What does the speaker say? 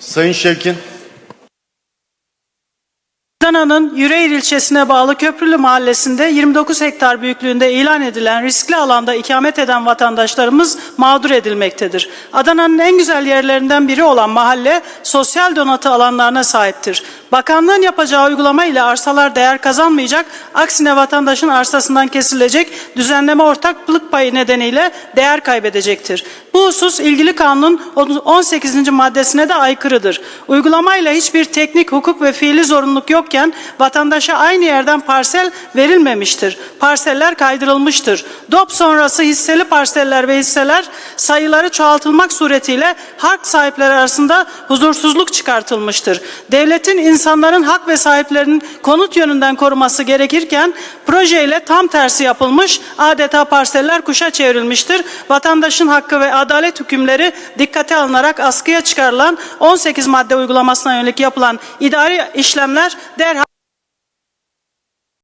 Sayın Şevkin. Adana'nın Yüreğir ilçesine bağlı Köprülü mahallesinde 29 hektar büyüklüğünde ilan edilen riskli alanda ikamet eden vatandaşlarımız mağdur edilmektedir. Adana'nın en güzel yerlerinden biri olan mahalle sosyal donatı alanlarına sahiptir. Bakanlığın yapacağı uygulama ile arsalar değer kazanmayacak, aksine vatandaşın arsasından kesilecek düzenleme ortaklık payı nedeniyle değer kaybedecektir. Bu husus ilgili kanunun 18. maddesine de aykırıdır. Uygulamayla hiçbir teknik, hukuk ve fiili zorunluluk yokken vatandaşa aynı yerden parsel verilmemiştir. Parseller kaydırılmıştır. DOP sonrası hisseli parseller ve hisseler sayıları çoğaltılmak suretiyle hak sahipleri arasında huzursuzluk çıkartılmıştır. Devletin insanların hak ve sahiplerinin konut yönünden koruması gerekirken projeyle tam tersi yapılmış adeta parseller kuşa çevrilmiştir. Vatandaşın hakkı ve adalet hükümleri dikkate alınarak askıya çıkarılan 18 madde uygulamasına yönelik yapılan idari işlemler that